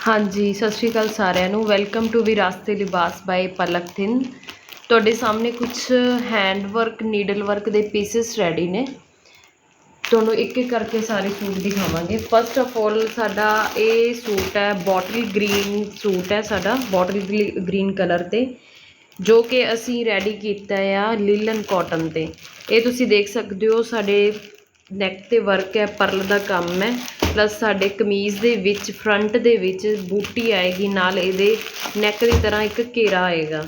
ਹਾਂਜੀ, ਸਤਿ ਸ਼੍ਰੀ ਅਕਾਲ ਸਾਰਿਆਂ ਨੂੰ। Welcome to Virasate Libaas by Palak thin ਤੁਹਾਡੇ ਸਾਹਮਣੇ ਕੁਝ ਹੈਂਡ ਵਰਕ ਨੀਡਲ ਵਰਕ ਦੇ ਪੀਸਸ ਰੈਡੀ ਨੇ। ਤੁਹਾਨੂੰ ਇੱਕ ਇੱਕ ਕਰਕੇ ਸਾਰੇ ਸੂਟ ਦਿਖਾਵਾਂਗੇ। ਫਸਟ ਆਫ ਆਲ ਸਾਡਾ ਇਹ ਸੂਟ ਹੈ ਬੋਟਲ ਗ੍ਰੀਨ ਸੂਟ ਹੈ ਸਾਡਾ ਬੋਟਲ ਗ੍ਰੀਨ ਕਲਰ ਤੇ, ਜੋ ਕਿ ਅਸੀਂ ਰੈਡੀ ਕੀਤਾ ਆ ਲਿਲਨ ਕਾਟਨ ਤੇ। ਇਹ ਤੁਸੀਂ ਦੇਖ ਸਕਦੇ ਹੋ, ਸਾਡੇ ਨੈਕ ਤੇ ਵਰਕ ਹੈ, ਪਰਲ ਦਾ ਕੰਮ ਹੈ। ਪਲੱਸ ਸਾਡੇ ਕਮੀਜ਼ ਦੇ ਵਿੱਚ ਫਰੰਟ ਦੇ ਵਿੱਚ ਬੂਟੀ ਆਏਗੀ, ਨਾਲ ਇਹਦੇ ਨੈਕ ਦੀ ਤਰ੍ਹਾਂ ਇੱਕ ਘੇਰਾ ਆਏਗਾ।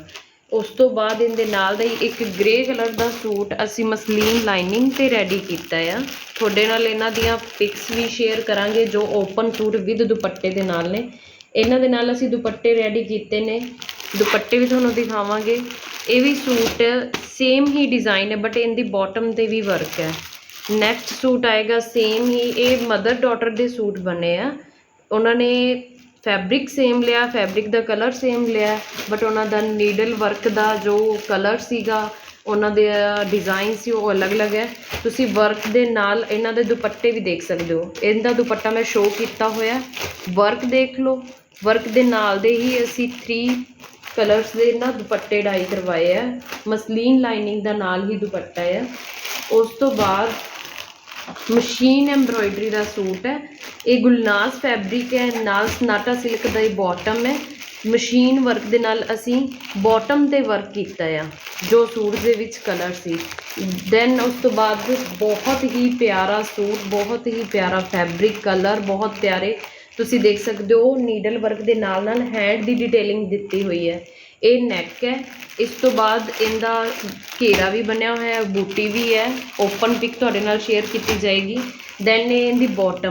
ਉਸ ਤੋਂ ਬਾਅਦ ਇਹਦੇ ਨਾਲ ਦਾ ਹੀ ਇੱਕ ਗ੍ਰੇ ਕਲਰ ਦਾ ਸੂਟ ਅਸੀਂ ਮਸਲੀਨ ਲਾਈਨਿੰਗ ਤੇ ਰੈਡੀ ਕੀਤਾ ਆ। ਤੁਹਾਡੇ ਨਾਲ ਇਹਨਾਂ ਦੀਆਂ ਪਿਕਸ ਵੀ ਸ਼ੇਅਰ ਕਰਾਂਗੇ, ਜੋ ਓਪਨ ਸੂਟ ਵਿਦ ਦੁਪੱਟੇ ਦੇ ਨਾਲ ਨੇ। ਇਹਨਾਂ ਦੇ ਨਾਲ ਅਸੀਂ ਦੁਪੱਟੇ ਰੈਡੀ ਕੀਤੇ ਨੇ। ਦੁਪੱਟੇ ਵੀ ਤੁਹਾਨੂੰ ਦਿਖਾਵਾਂਗੇ। ਇਹ ਵੀ ਸੂਟ ਸੇਮ ਹੀ ਡਿਜ਼ਾਈਨ ਹੈ ਬਟ ਇਹਦੀ ਬਾਟਮ ਤੇ ਵੀ ਵਰਕ ਹੈ। ਨੈਕਸਟ ਸੂਟ ਆਏਗਾ ਸੇਮ ਹੀ, ਇਹ ਮਦਰ ਡਾਟਰ ਦੇ ਸੂਟ ਬਣੇ ਆ। ਉਹਨਾਂ ਨੇ ਫੈਬਰਿਕ ਸੇਮ ਲਿਆ ਫੈਬਰਿਕ ਦਾ ਕਲਰ ਸੇਮ ਲਿਆ ਬਟ ਉਹਨਾਂ ਦਾ ਨੀਡਲ ਵਰਕ ਦਾ ਜੋ ਕਲਰ ਸੀਗਾ, ਉਹਨਾਂ ਦੇ ਡਿਜ਼ਾਈਨ ਸੀ ਉਹ ਅਲੱਗ-ਅਲੱਗ ਹੈ। ਤੁਸੀਂ ਵਰਕ ਦੇ ਨਾਲ ਇਹਨਾਂ ਦੇ ਦੁਪੱਟੇ ਵੀ ਦੇਖ ਸਕਦੇ ਹੋ। ਇਹਦਾ ਦੁਪੱਟਾ ਮੈਂ ਸ਼ੋਅ ਕੀਤਾ ਹੋਇਆ। ਵਰਕ ਦੇਖ ਲਓ। ਵਰਕ ਦੇ ਨਾਲ ਦੇ ਹੀ ਅਸੀਂ 3 ਕਲਰਸ ਦੇ ਨਾ ਦੁਪੱਟੇ ਡਾਈ ਕਰਵਾਏ ਆ। ਮਸਲੀਨ ਲਾਈਨਿੰਗ ਦਾ ਨਾਲ ਹੀ ਦੁਪੱਟਾ ਹੈ ਉਸ ਤੋਂ ਬਾਅਦ ਮਸ਼ੀਨ ਐਮਬ੍ਰੋਇਡਰੀ ਦਾ ਸੂਟ ਹੈ। ਇਹ ਗੁਲਨਾਸ ਫੈਬਰਿਕ ਹੈ, ਨਾਲ ਸਨਾਟਾ ਸਿਲਕ ਦਾ ਇਹ ਬਾਟਮ ਹੈ। ਮਸ਼ੀਨ ਵਰਕ ਦੇ ਨਾਲ ਅਸੀਂ ਬਾਟਮ ਤੇ ਵਰਕ ਕੀਤਾ ਆ, ਜੋ ਸੂਟ ਦੇ ਵਿੱਚ ਕਲਰ ਸੀ। ਦੈਨ ਉਸ ਤੋਂ ਬਾਅਦ ਬਹੁਤ ਹੀ ਪਿਆਰਾ ਸੂਟ, ਬਹੁਤ ਹੀ ਪਿਆਰਾ ਫੈਬਰਿਕ ਕਲਰ ਬਹੁਤ ਪਿਆਰੇ ਤੁਸੀਂ ਦੇਖ ਸਕਦੇ ਹੋ ਨੀਡਲ ਵਰਕ ਦੇ ਨਾਲ ਨਾਲ ਹੈਂਡ ਦੀ ਡਿਟੇਲਿੰਗ ਦਿੱਤੀ ਹੋਈ ਹੈ। ਇਹ ਨੈਕ ਹੈ। ਇਸ ਤੋਂ ਬਾਅਦ ਇਹਦਾ ਘੇਰਾ ਵੀ ਬਣਿਆ ਹੋਇਆ ਹੈ, ਬੂਟੀ ਵੀ ਹੈ। ਓਪਨ ਪਿਕ ਤੁਹਾਡੇ ਨਾਲ ਸ਼ੇਅਰ ਕੀਤੀ ਜਾਏਗੀ। ਦੈਨ ਇਹ ਇਹਦੀ ਬਾਟਮ